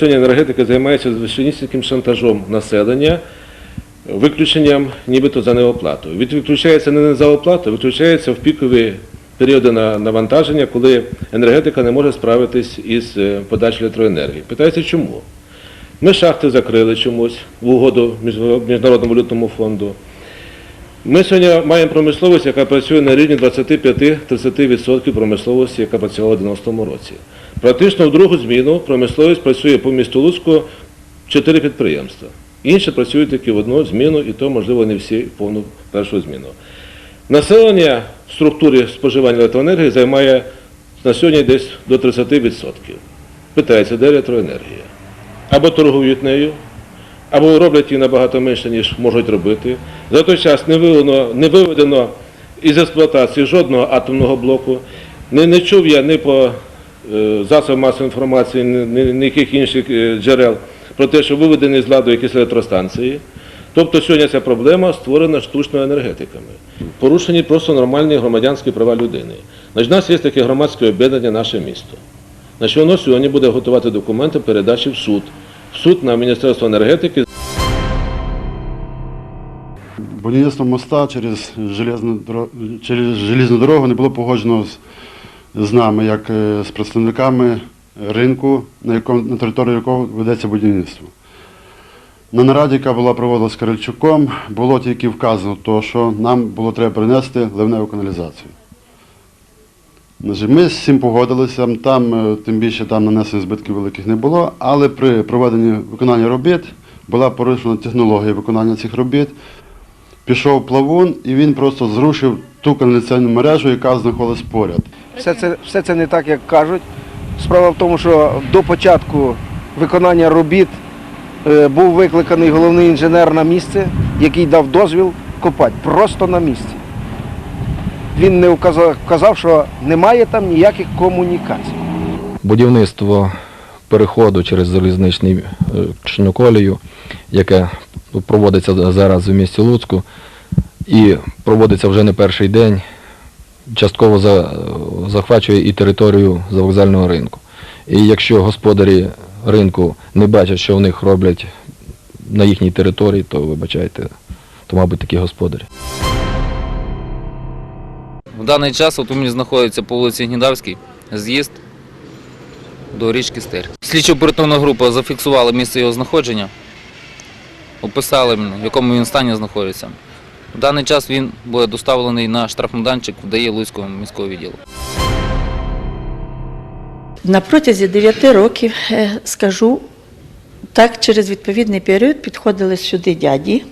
сьогодні енергетика займається звичайнісіньким шантажом населення, виключенням нібито за неоплату. Від виключається не за оплату, виключається в пікові періоди навантаження, коли енергетика не може справитись із е, подачею електроенергії. Питається, чому? Ми шахти закрили чомусь в угоду Міжнародному валютному фонду. Ми сьогодні маємо промисловість, яка працює на рівні 25-30% промисловості, яка працювала в 90-му році. Практично в другу зміну промисловість працює по місту Луцьку чотири підприємства. Інші працюють тільки в одну зміну, і то, можливо, не всі в повну першу зміну. Населення в структурі споживання електроенергії займає на сьогодні десь до 30%. Питається, де електроенергія? Або торгують нею, або роблять її набагато менше, ніж можуть робити. За той час не виведено, не виведено із експлуатації жодного атомного блоку. Не, не чув я ні по е, масової інформації, ні, ні, ніяких інших е, джерел про те, що виведені з ладу якісь електростанції. Тобто сьогодні ця проблема створена штучно енергетиками. Порушені просто нормальні громадянські права людини. Значить, у нас є таке громадське об'єднання наше місто. Значить, воно сьогодні буде готувати документи передачі в суд. В суд на Міністерство енергетики Будівництво моста через железну, через железну дорогу не було погоджено з, з нами, як е, з представниками ринку, на, якому, на території якого ведеться будівництво. На нараді, яка була проводилась з Карельчуком, було тільки вказано, то, що нам було треба принести ливневу каналізацію. Ми з цим погодилися, там, е, тим більше там нанесених збитків великих не було, але при проведенні виконання робіт була порушена технологія виконання цих робіт. Пішов плавун і він просто зрушив ту каналізаційну мережу, яка знаходилась поряд. Все це, все це не так, як кажуть. Справа в тому, що до початку виконання робіт е, був викликаний головний інженер на місце, який дав дозвіл копати просто на місці. Він не вказав, вказав, що немає там ніяких комунікацій. будівництво переходу через залізничну колію, яке проводиться зараз в місті Луцьку, і проводиться вже не перший день, частково за- захвачує і територію завокзального ринку. І якщо господарі ринку не бачать, що в них роблять на їхній території, то вибачайте, то, мабуть, такі господарі. В даний час от у мене знаходиться по вулиці Гнідавській з'їзд до річки Стир. Слідчо-оперативна група зафіксувала місце його знаходження, описали, в якому він стані знаходиться. В даний час він буде доставлений на штрафмайданчик в ДАІ Луцького міського відділу. На протязі 9 років, е, скажу, так через відповідний період підходили сюди дяді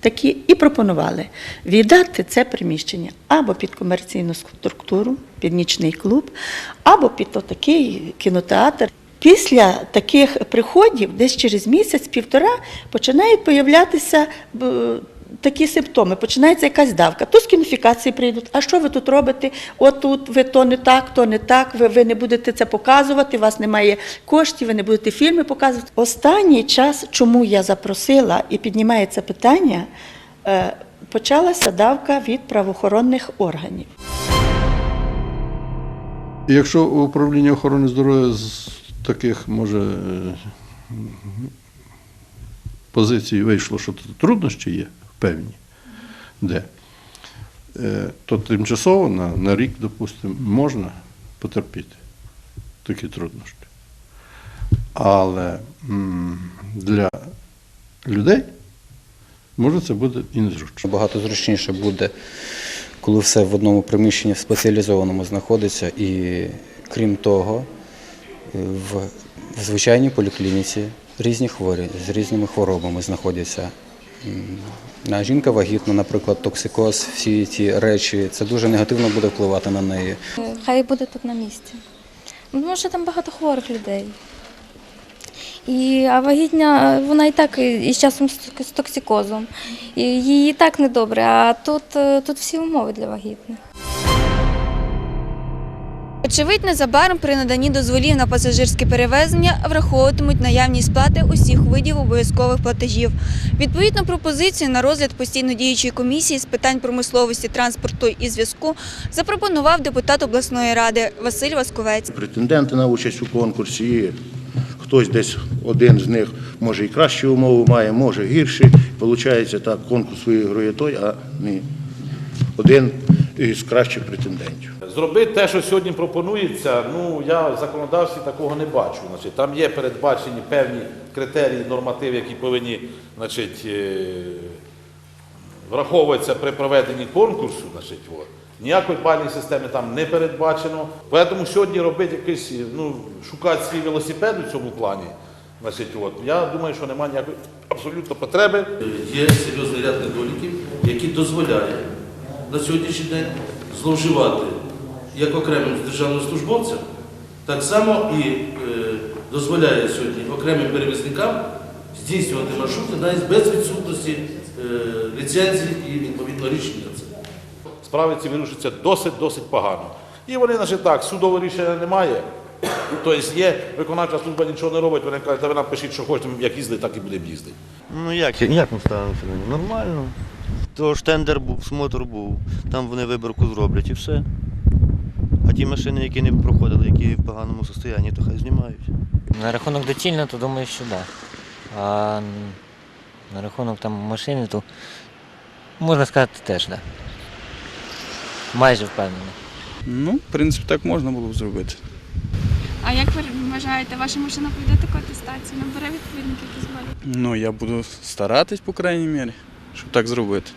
такі і пропонували віддати це приміщення або під комерційну структуру, під нічний клуб, або під такий кінотеатр. Після таких приходів, десь через місяць-півтора, починають появлятися б, такі симптоми. Починається якась давка. То з прийдуть. А що ви тут робите? Отут ви то не так, то не так. Ви, ви не будете це показувати, у вас немає коштів, ви не будете фільми показувати. Останній час, чому я запросила і піднімає це питання, е, почалася давка від правоохоронних органів. Якщо управління охорони здоров'я з таких може е, позицій вийшло, що тут труднощі є певні, де, е, то тимчасово на, на рік, допустимо, можна потерпіти такі труднощі. Але для людей може це буде і незручно. Багато зручніше буде, коли все в одному приміщенні в спеціалізованому знаходиться. І крім того, в звичайній поліклініці різні хворі з різними хворобами знаходяться. Жінка вагітна, наприклад, токсикоз, всі ці речі, це дуже негативно буде впливати на неї. Хай буде тут на місці. Ну, Тому що там багато хворих людей. І, а вагітня, вона і так і з часом з з токсикозом. І їй і так недобре, а тут, е, тут всі умови для вагітних. Очевидь, незабаром при наданні дозволів на пасажирське перевезення враховуватимуть наявність сплати усіх видів обов'язкових платежів. Відповідну пропозицію на розгляд постійно діючої комісії з питань промисловості, транспорту і зв'язку запропонував депутат обласної ради Василь Васковець. Претенденти на участь у конкурсі, хтось десь один з них може і кращі умови має, може гірші. Получається так, конкурс виграє той, а не один із кращих претендентів. Зробити те, що сьогодні пропонується, ну я в законодавстві такого не бачу. Значить, там є передбачені певні критерії, нормативи, які повинні значить, е, враховуватися при проведенні конкурсу. Значить, от. Ніякої бальної системи там не передбачено. Тому сьогодні робити якийсь, ну, шукати свій велосипед у цьому плані. Значить, от, я думаю, що немає ніякої абсолютно потреби. Є серйозний ряд недоліків, які дозволяють на сьогоднішній день зловживати як окремим державним службовцям, так само і е, дозволяє сьогодні окремим перевізникам здійснювати маршрути навіть без відсутності е, ліцензій і відповідно рішення справи ці вирішуються досить-досить погано. І вони, значить так, судового рішення немає. Тобто є виконавча служба нічого не робить, вони кажуть, та ви нам пишіть, що хочете, як їздити, так і будемо їздити. Ну як, як ми ставимося до нього? Нормально. То ж тендер був, смотр був, там вони виборку зроблять і все. Ті машини, які не проходили, які в поганому стані, то хай знімають. На рахунок доцільно, то думаю, що так. Да. А на рахунок там машини, то можна сказати теж так. Да. Майже впевнений. Ну, в принципі, так можна було б зробити. А як ви вважаєте, ваша машина пройде таку атестацію? Набере відповідних якісь балів? Ну, я буду старатись, по крайній мірі, щоб так зробити.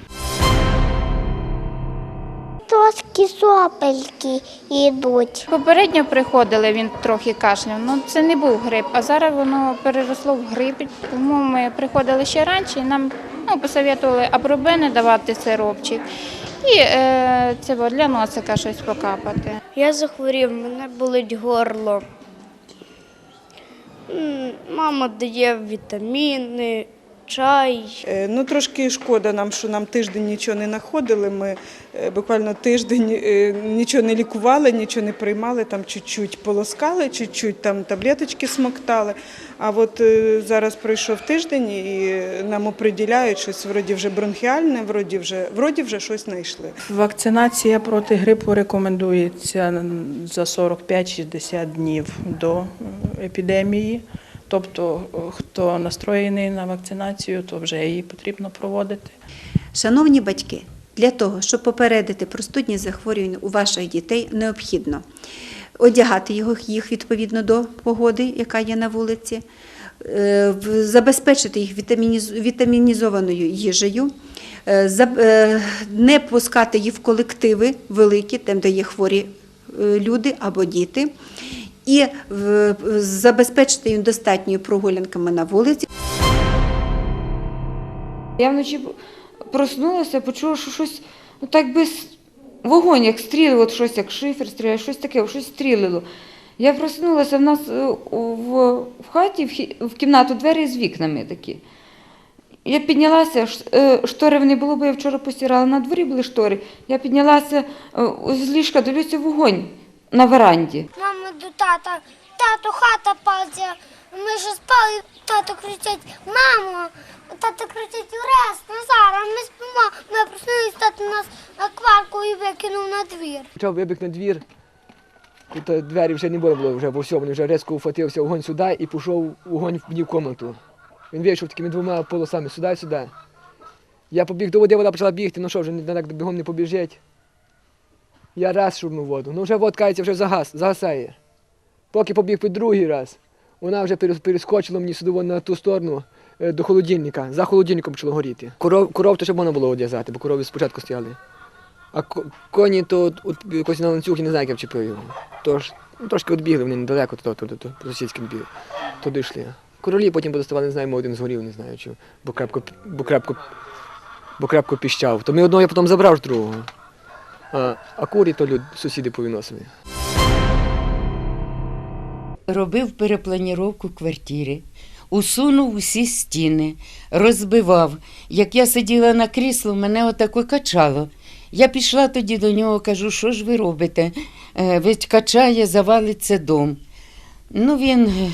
Трошки сопельки йдуть. Попередньо приходили, він трохи кашляв. Ну це не був грип, а зараз воно переросло в грип. Тому ми приходили ще раніше і нам ну, посоветували абробени давати сиропчик. І е, це для носика щось покапати. Я захворів, мене болить горло. Мама дає вітаміни, чай. Ну трошки шкода нам, що нам тиждень нічого не знаходили. Ми е, буквально тиждень е, нічого не лікували, нічого не приймали, там чуть-чуть полоскали, чуть-чуть там таблеточки смоктали. А от е, зараз пройшов тиждень і нам оприділяють щось вроді вже бронхіальне, вроді вже, вроді вже щось знайшли. Вакцинація проти грипу рекомендується за 45-60 днів до е, епідемії. Тобто, е, хто настроєний на вакцинацію, то вже її потрібно проводити. Шановні батьки, для того, щоб попередити простудні захворювання у ваших дітей, необхідно одягати їх відповідно до погоди, яка є на вулиці, е, забезпечити їх вітамінізованою їжею, е, е, не пускати їх в колективи великі, там, де є хворі люди або діти, і забезпечити їм достатньою прогулянками на вулиці. Я вночі проснулася, почула, що щось ну так би вогонь, як стрілило, от щось як шифер стріляє, щось таке, щось стрілило. Я проснулася в нас е, в, в хаті, в, кімнату двері з вікнами такі. Я піднялася, е, штори не було, бо я вчора постирала, на дворі були штори. Я піднялася е, з ліжка, дивлюся вогонь на веранді. Мама до тата, тато хата падає. Ми ж спали, тато кричить, мамо, тато кричить, Урес, Назара, ми спимо. Ми проснулись, тато нас на кварку і викинув на двір. Почав вибіг на двір. Тут е, двері вже не було, вже во всьому, він вже резко уфатився вогонь сюди і пішов вогонь в кімнату. Він вийшов такими двома полосами сюди сюди. Я побіг до води, вода почала бігти, ну що, вже так бігом не побіжить. Я раз шурнув воду. Ну вже вод кається, вже загас, загасає. Поки побіг під другий раз, вона вже перескочила мені сюди на ту сторону до холодильника. За холодильником почало горіти. Коров, коров то ще можна було одв'язати, бо корови спочатку стояли. А коні то от, якось на ланцюг, я не знаю, як я вчепив його. Тож ну, трошки відбігли, вони недалеко, то, то, то, сусідським бігли. Туди йшли. Королі потім подоставали, не знаю, ми один згорів, не знаю, чи, бо крепко, бо крепко, бо крепко піщав. То ми одного я потім забрав з другого. А, а курі то люд, сусіди повиносили. Робив перепланіровку квартири, усунув усі стіни, розбивав. Як я сиділа на кріслу, мене отако качало. Я пішла тоді до нього, кажу, що ж ви робите? Е, Ведь качає, завалиться дом. Ну, він е,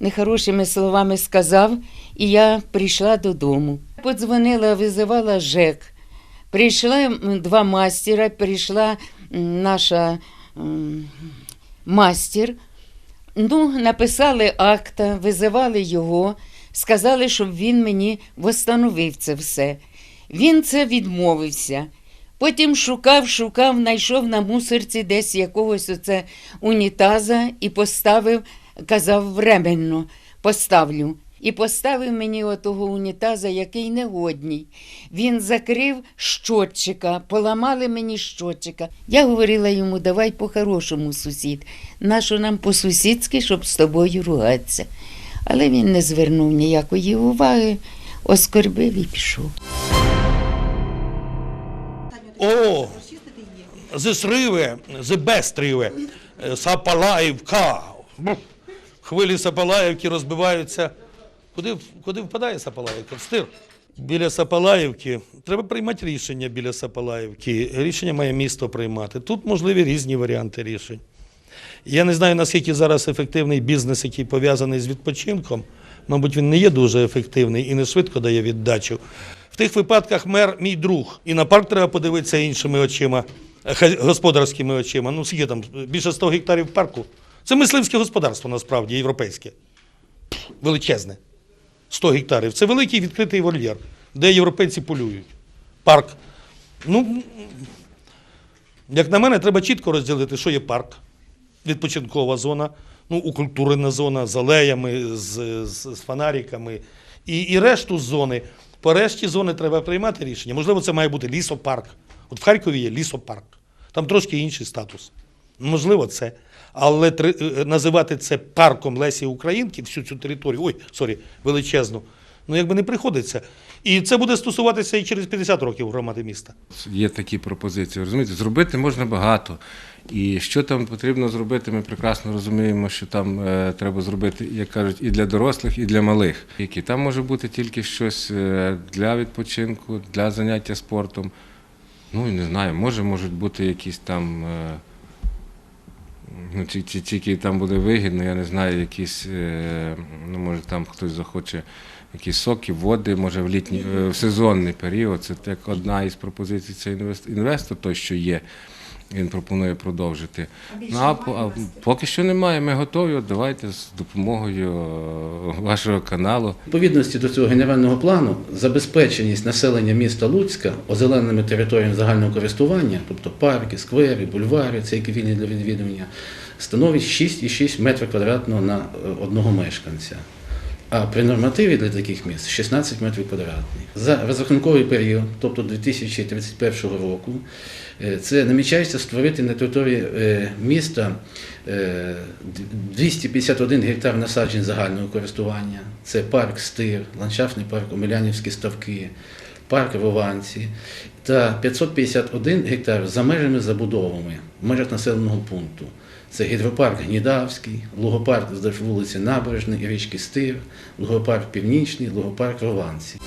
нехорошими словами сказав, і я прийшла додому. Подзвонила, визивала ЖЕК. Прийшла два мастера, прийшла наша мастер. Ну, написали акта, визивали його, сказали, щоб він мені восстановив це все. Він це відмовився. Потім шукав, шукав, знайшов на мусорці десь якогось оце унітаза і поставив, казав, временно поставлю. І поставив мені отого унітаза, який негодній. Він закрив щотчика, поламали мені щотчика. Я говорила йому, давай по-хорошому, сусід. Нащо нам по-сусідськи, щоб з тобою ругатися. Але він не звернув ніякої уваги, оскорбив і пішов. О, зесриве, зебестриве, Сапалаївка. Хвилі Сапалаївки розбиваються. Куди, куди впадає Сапалаївка? В стир. Біля Сапалаївки треба приймати рішення біля Сапалаївки. Рішення має місто приймати. Тут можливі різні варіанти рішень. Я не знаю, наскільки зараз ефективний бізнес, який пов'язаний з відпочинком. Мабуть, він не є дуже ефективний і не швидко дає віддачу. В тих випадках мер мій друг. І на парк треба подивитися іншими очима, е, господарськими очима. Ну, скільки там, більше 100 гектарів парку. Це мисливське господарство насправді, європейське. Величезне. 100 гектарів. Це великий відкритий вольєр, де європейці полюють. Парк. Ну, як на мене, треба чітко розділити, що є парк, відпочинкова зона, ну, укультурена зона з алеями, з, з, з фонариками. І, і решту зони. По решті зони треба приймати рішення. Можливо, це має бути лісопарк. От в Харкові є лісопарк. Там трошки інший статус. Можливо, це. Але три- е, називати це парком Лесі Українки, всю цю територію, ой, сорі, величезну, ну якби не приходиться. І це буде стосуватися і через 50 років громади міста. Є такі пропозиції. Розумієте, зробити можна багато. І що там потрібно зробити, ми прекрасно розуміємо, що там е, треба зробити, як кажуть, і для дорослих, і для малих. Які там може бути тільки щось е, для відпочинку, для заняття спортом. Ну і не знаю, може можуть бути якісь там. Ну, ті- ті- тільки там буде вигідно, я не знаю, якісь, е, ну, може там хтось захоче якісь соки, води, може в літній, е, в сезонний період. Це як одна із пропозицій, це інвест- інвестор, той, що є. Він пропонує продовжити. Ну, а, а поки що немає. Ми готові. От давайте з допомогою е, вашого каналу. Відповідності до цього генерального плану забезпеченість населення міста Луцька озелененими територіями загального користування, тобто парки, сквери, бульвари, це які вільні для відвідування, становить 6,6 метрів квадратного на е, одного мешканця. А при нормативі для таких міст 16 метрів квадратних. За розрахунковий період, тобто 2031 року, е, це намічається створити на території е, міста е, 251 гектар насаджень загального користування. Це парк Стир, ландшафтний парк Омелянівські ставки, парк Рованці та 551 гектар за межами забудовами в межах населеного пункту. Це гідропарк Гнідавський, лугопарк вздовж вулиці Набережної річки Стир, лугопарк Північний, лугопарк Рованці.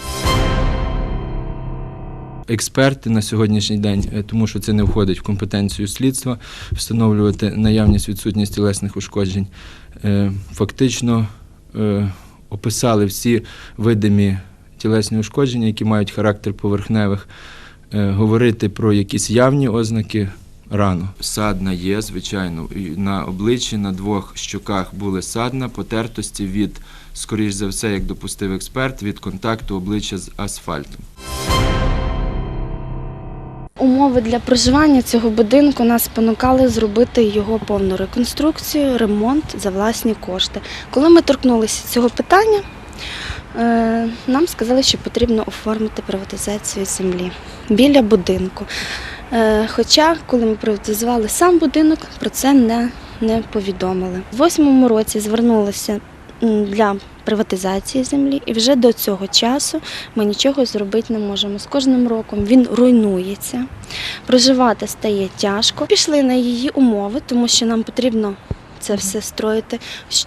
експерти на сьогоднішній день, е, тому що це не входить в компетенцію слідства, встановлювати наявність відсутність тілесних ушкоджень. Е, Фактично е, описали всі видимі тілесні ушкодження, які мають характер поверхневих. Говорити про якісь явні ознаки рано. Садна є, звичайно. На обличчі, на двох щоках були садна, потертості від, скоріш за все, як допустив експерт, від контакту обличчя з асфальтом. Умови для проживання цього будинку нас спонукали зробити його повну реконструкцію, ремонт за власні кошти. Коли ми торкнулися цього питання, е, нам сказали, що потрібно оформити приватизацію землі біля будинку. Е, Хоча, коли ми приватизували сам будинок, про це не, не повідомили. У восьмому році звернулися для приватизації землі, і вже до цього часу ми нічого зробити не можемо. З кожним роком він руйнується, проживати стає тяжко. Пішли на її умови, тому що нам потрібно це все строїти,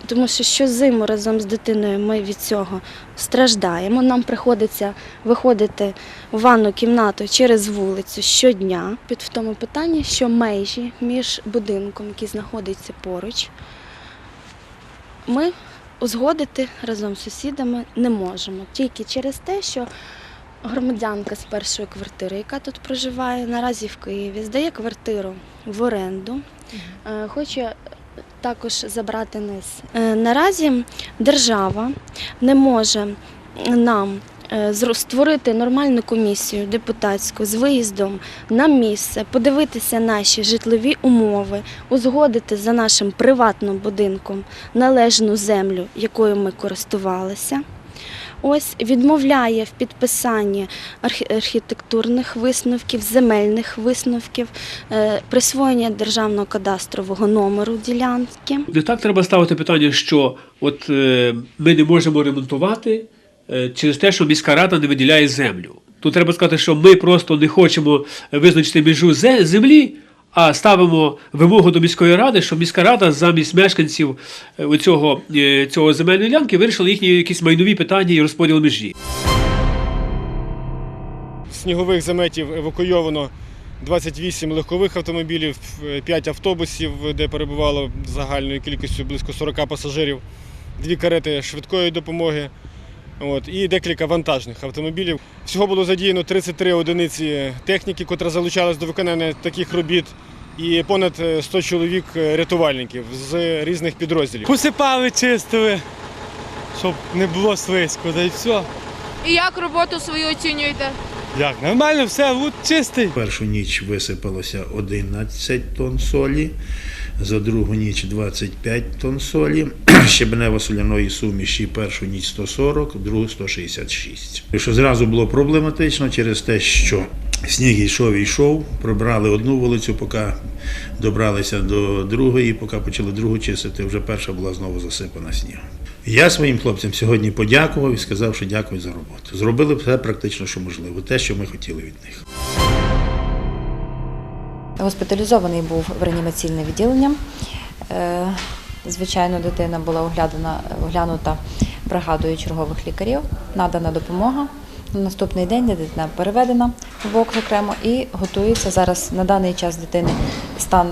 тому що щозиму разом з дитиною ми від цього страждаємо. Нам приходиться виходити в ванну кімнату через вулицю щодня. Під в тому питанні, що межі між будинком, який знаходиться поруч, ми узгодити разом з сусідами не можемо. Тільки через те, що громадянка з першої квартири, яка тут проживає, наразі в Києві, здає квартиру в оренду, е, хоче також забрати низ. Е, Наразі держава не може нам е, створити нормальну комісію депутатську з виїздом на місце, подивитися наші житлові умови, узгодити за нашим приватним будинком належну землю, якою ми користувалися. Ось відмовляє в підписанні архі- архітектурних висновків, земельних висновків, е, присвоєння державного кадастрового номеру ділянки. Не так треба ставити питання, що от е, ми не можемо ремонтувати е, через те, що міська рада не виділяє землю. Тут треба сказати, що ми просто не хочемо визначити межу зе- землі, а ставимо вимогу до міської ради, щоб міська рада замість мешканців е, оцього, е, цього земельної ділянки вирішила їхні якісь майнові питання і розподіл межі. снігових заметів евакуйовано 28 легкових автомобілів, 5 автобусів, де перебувало загальною кількістю близько 40 пасажирів, дві карети швидкої допомоги от, і декілька вантажних автомобілів. Всього було задіяно 33 одиниці техніки, котра залучалась до виконання таких робіт, і понад 100 чоловік рятувальників з різних підрозділів. Посипали, чистили, щоб не було слизько, да і все. І як роботу свою оцінюєте? Як нормально, все, лут чистий. Першу ніч висипалося 11 тонн солі, за другу ніч 25 тонн солі, щебенево-соляної суміші першу ніч 140, другу 166. Що зразу було проблематично через те, що сніг йшов і йшов, прибрали одну вулицю, поки добралися до другої, поки почали другу чистити, вже перша була знову засипана снігом. Я своїм хлопцям сьогодні подякував і сказав, що дякую за роботу. Зробили все практично, що можливо, те, що ми хотіли від них. Госпіталізований був в реанімаційне відділення. Е, Звичайно, дитина була оглядана, оглянута бригадою чергових лікарів, надана допомога. На наступний день дитина переведена в бок окремо і готується зараз на даний час дитини стан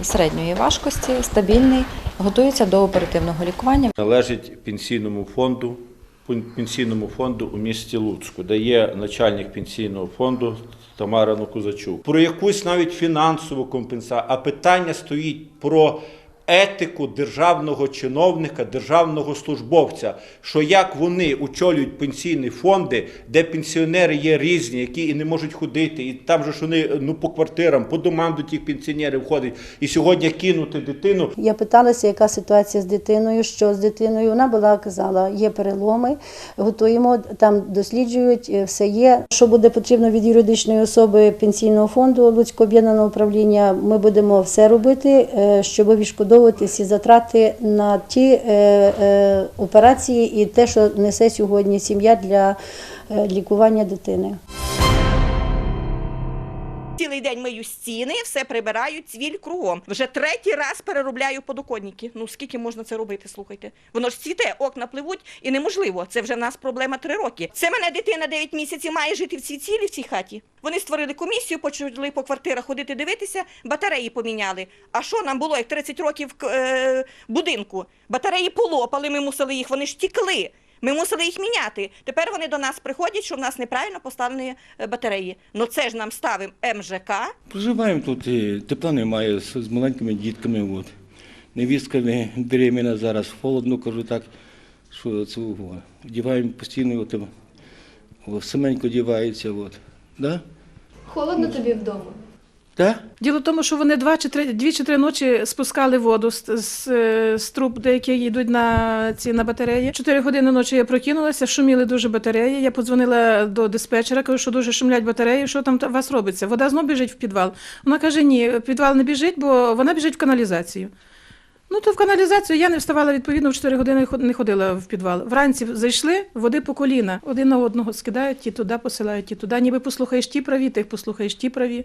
е, середньої важкості, стабільний, готується до оперативного лікування. належить пенсійному фонду, пен- пенсійному фонду у місті Луцьку, де є начальник пенсійного фонду Тамара Нокузачук. Про якусь навіть фінансову компенсацію, а питання стоїть про етику державного чиновника, державного службовця, що як вони очолюють пенсійні фонди, де пенсіонери є різні, які і не можуть ходити, і там же ж вони ну по квартирам, по домам до тих пенсіонерів ходять, і сьогодні кинути дитину Я питалася, яка ситуація з дитиною, що з дитиною. Вона була казала, є переломи, готуємо там, досліджують, е, все є. Що буде потрібно від юридичної особи пенсійного фонду Луцького об'єднаного управління, ми будемо все робити, е, щоб відшкодовувати всі затрати на ті е, е, операції і те, що несе сьогодні сім'я для е, лікування дитини. Цілий день мию стіни, все прибираю, цвіль кругом. Вже третій раз переробляю подоконники. Ну скільки можна це робити? Слухайте, воно ж цвіте, окна пливуть, і неможливо. Це вже в нас проблема три роки. Це мене дитина 9 місяців має жити в цій цілі в цій хаті. Вони створили комісію, почали по квартирах ходити дивитися, батареї поміняли. А що нам було як 30 років е, будинку? Батареї полопали, ми мусили їх, вони ж тікли. Ми мусили їх міняти. Тепер вони до нас приходять, що в нас неправильно поставлені е, батареї. Ну це ж нам ставимо МЖК. Проживаємо тут, і тепла немає з, з маленькими дітками. От. Невістка не беременна зараз, холодно, кажу так, що це о, вдіваємо постійно, от, о, саменько одівається. От. Да? Холодно тобі вдома? Да? Діло в тому, що вони два чи три, дві чи три ночі спускали воду з, з, е, з труб, де які йдуть на ці на батареї. Чотири години ночі я прокинулася, шуміли дуже батареї. Я подзвонила до диспетчера, кажу, що дуже шумлять батареї. Що там у вас робиться? Вода знов біжить в підвал. Вона каже: ні, підвал не біжить, бо вона біжить в каналізацію. Ну, то в каналізацію я не вставала відповідно в 4 години не ходила в підвал. Вранці зайшли, води по коліна. Один на одного скидають, ті туди посилають, ті туди. Ніби послухаєш ті праві, тих послухаєш ті праві.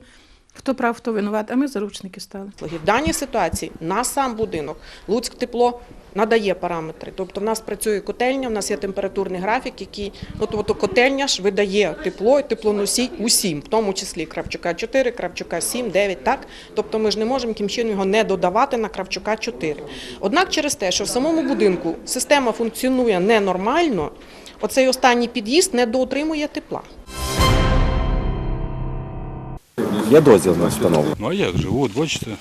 Хто прав, хто винуват, а ми заручники стали. В даній ситуації на сам будинок Луцьк тепло надає параметри. Тобто в нас працює котельня, в нас є температурний графік, який от, от котельня ж видає тепло і теплоносій усім, в тому числі Кравчука 4, Кравчука 7, 9, так? Тобто ми ж не можемо яким чином його не додавати на Кравчука 4. Однак через те, що в самому будинку система функціонує ненормально, оцей останній під'їзд не доотримує тепла. Є дозвіл на встановлення? Ну а як же? От, бачите.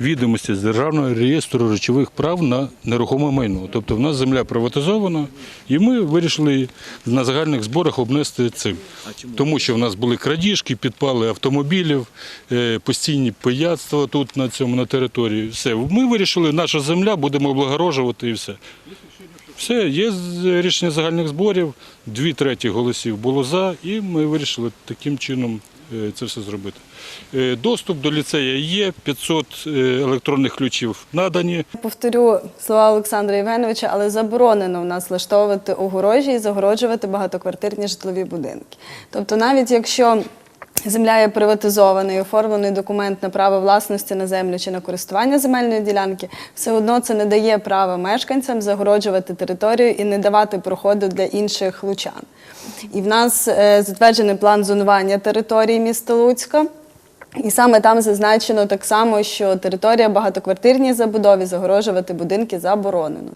відомості з Державного реєстру речових прав на нерухоме майно. Тобто в нас земля приватизована, і ми вирішили на загальних зборах обнести цим. Тому що в нас були крадіжки, підпали автомобілів, е, постійні пияцтва тут на цьому на території. Все. Ми вирішили, наша земля будемо облагорожувати і все. Все, є рішення загальних зборів, дві треті голосів було за, і ми вирішили таким чином е, це все зробити. Е, Доступ до ліцею є, 500 е, електронних ключів надані. Повторю слова Олександра Євгеновича, але заборонено в нас влаштовувати огорожі і загороджувати багатоквартирні житлові будинки. Тобто, навіть якщо земля є приватизована і оформлений документ на право власності на землю чи на користування земельної ділянки, все одно це не дає права мешканцям загороджувати територію і не давати проходу для інших лучан. І в нас е, затверджений план зонування території міста Луцька. І саме там зазначено так само, що територія багатоквартирній забудові загорожувати будинки заборонено.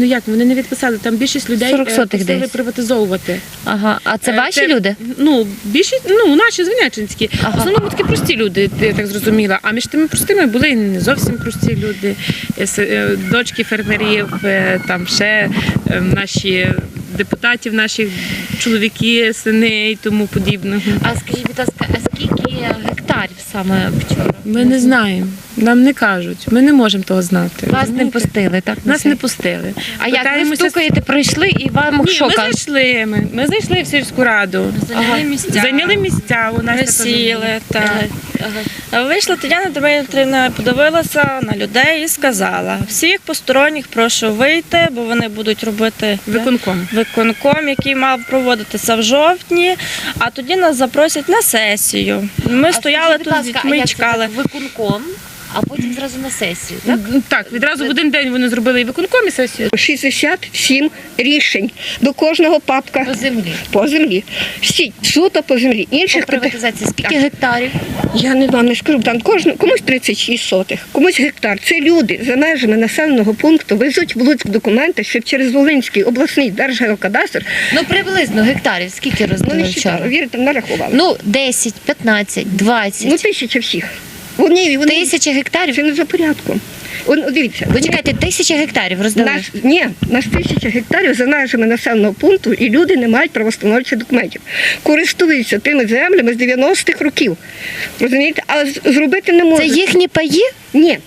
Ну як вони не відписали? Там більшість людей 40 е, сотих просили десь. приватизовувати. Ага, а це ваші ваші люди? Ну більшість, ну наші звинячинські. Ага. В основному такі прості люди, я так зрозуміла. А між тими простими були і не зовсім прості люди, Е, с- е, дочки фермерів, е, там ще е, наші депутатів, наші чоловіки, сини і тому подібного. А скажіть, будь ласка, а скільки гектарів саме вчора? Ми не знаємо, нам не кажуть, ми не можемо того знати. Вас не пустили, так? Нас не пустили. А як ви Питаємося- стукаєте, пройшли і вам Ні, що ми кажуть? зайшли. Ми, ми зайшли в сільську раду. Зайняли місця. Зайняли місця. У нас Ми сіли, так. Вийшла Тетяна Дмитрівна, подивилася на людей і сказала: всіх посторонніх прошу вийти, бо вони будуть робити Виконком. Виконком, який мав проводитися в жовтні, а тоді нас запросять на сесію. Ми А стояли скажіть, будь тут з ласка, дітьми і як це чекали. так? Виконком, а потім зразу на сесію, так? Так, відразу в один день вони зробили і виконком, і сесію. 67 рішень до кожного папка по землі. По землі. Всі суто по землі. Інших По приватизації скільки Так. гектарів? Я не вам не скажу. Там кожну комусь 36 сотих, комусь гектар. Це люди за межами населеного пункту везуть в Луцьк документи, щоб через Волинський обласний держгеокадастр. Ну приблизно гектарів, скільки Ну роздали не вчора? считала, вірите, нарахували. Ну, 10, 15, 20. Ну тисяча всіх. Вони, вони Тисяча гектарів? Це не за порядком. Он, дивіться, Ви чекайте, тисяча гектарів роздали? Наш, ні, наш тисяча гектарів за межами населеного пункту, і люди не мають правостановчих документів. Користуються тими землями з 90-х років. Розумієте? Але зробити не можуть. Це їхні паї? Ні,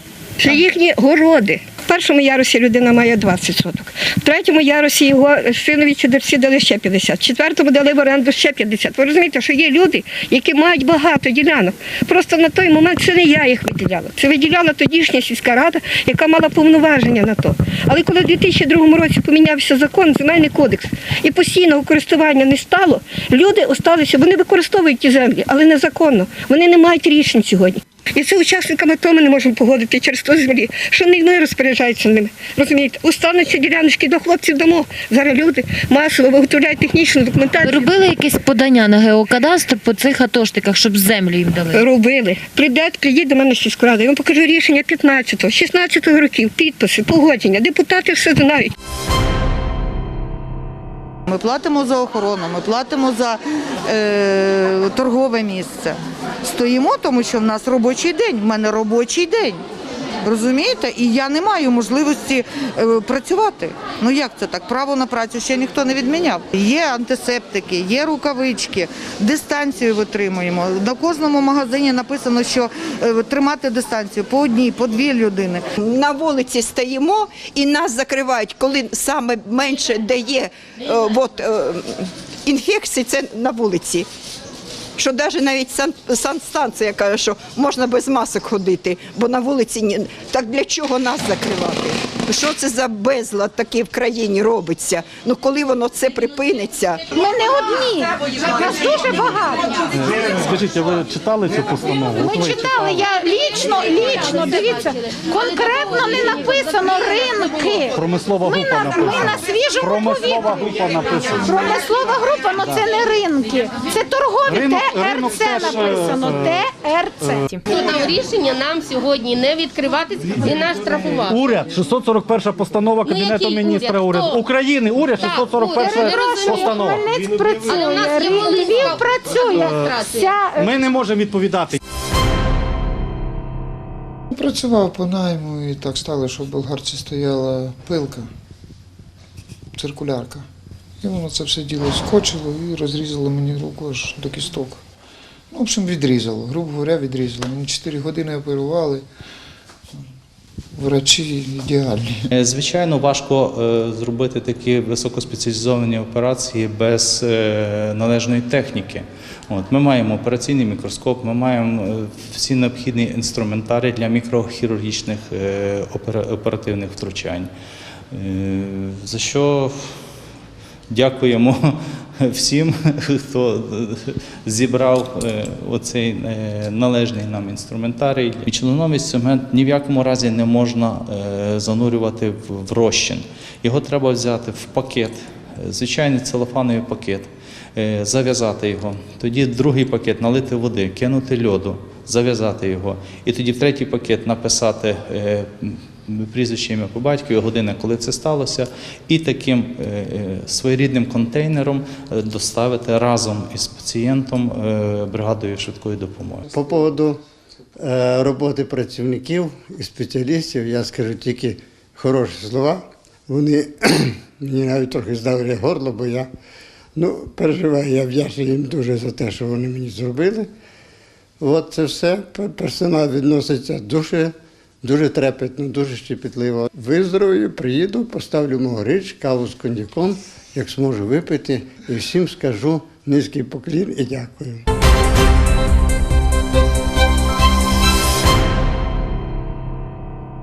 це їхні городи. В першому ярусі людина має 20 соток. В третьому ярусі його синові чи дочці дали ще 50. В четвертому дали в оренду ще 50. Ви розумієте, що є люди, які мають багато ділянок. Просто на той момент це не я їх виділяла. Це виділяла тодішня сільська рада, яка мала повноваження на то. Але коли в 2002 році помінявся закон, земельний кодекс, і постійного користування не стало, люди осталися, вони використовують ті землі, але незаконно. Вони не мають рішень сьогодні. І це учасниками того ми не можемо погодити через то землі, що не ми розпоряджаються ними. Розумієте, устануться діляночки до хлопців дамо. Зараз люди масово виготовляють технічну документацію. робили якесь подання на геокадастр по цих атошниках, щоб землю їм дали? Робили. Прийде, приїде до мене сільську раду, я вам покажу рішення 15-го, 16-го років, підписи, погодження. Депутати все знають. Ми платимо за охорону, ми платимо за е, торгове місце. Стоїмо, тому що в нас робочий день. в мене робочий день. Розумієте? І я не маю можливості е, працювати. Ну як це так? Право на працю ще ніхто не відміняв. Є антисептики, є рукавички, дистанцію витримуємо. На кожному магазині написано, що е, тримати дистанцію по одній, по дві людини. на вулиці стоїмо і нас закривають, коли саме менше дає е, от, інфекцій, це на вулиці. Що навіть навіть санстанція каже, що можна без масок ходити, бо на вулиці ні. Так для чого нас закривати? Що це за безлад такий в країні робиться? Ну коли воно це припиниться? Ми не одні, нас дуже багато. Скажіть, а ви читали цю постанову? Ми читали, я лічно, лічно, дивіться, конкретно не написано ринки. Промислова Ми група на, ми написана. на свіжому Промислова група написана. Промислова група, ну це не ринки, це торгові, Ринок- ринок ТРЦ написано, е, ТРЦ. Дав рішення нам сьогодні не відкриватись і нас штрафувати. Уряд, 641 постанова Кабінету Ну, який міністра уряд? уряду. Хто? України, уряд, Так, 641 уряд, не постанова. Хмельницьк Але працює, нас є Львів Волинська працює. адміністрація. Вся Ми не можемо відповідати. працював по найму і так стало, що в болгарці стояла пилка, циркулярка. І воно це все діло скочило і розрізало мені руку аж до кісток. Ну, в общем, відрізало, грубо говоря, відрізало. Мені 4 години оперували. Врачі ідеальні. Е, Звичайно, важко е, зробити такі високоспеціалізовані операції без е, належної техніки. От, ми маємо операційний мікроскоп, ми маємо всі необхідні інструментарії для мікрохірургічних оперативних втручань. За що дякуємо всім, хто зібрав е, оцей е, належний нам інструментарій. І членовий цемент ні в якому разі не можна е, занурювати в- розчин. Його треба взяти в пакет, звичайний целофановий пакет, зав'язати його. Тоді другий пакет налити води, кинути льоду, зав'язати його. І тоді в третій пакет написати прізвище ім'я по батькові, година, коли це сталося, і таким е, е, своєрідним контейнером е, доставити разом із пацієнтом бригадою швидкої допомоги. По поводу роботи працівників і спеціалістів, я скажу тільки хороші слова. Вони мені навіть трохи здавили горло, бо я ну, переживаю, я вдячний їм дуже за те, що вони мені зробили. От це все. Персонал відноситься дуже, дуже трепетно, дуже щепітливо. Виздоровію, приїду, поставлю могорич, каву з коньяком, як зможу випити, і всім скажу низький поклін і дякую.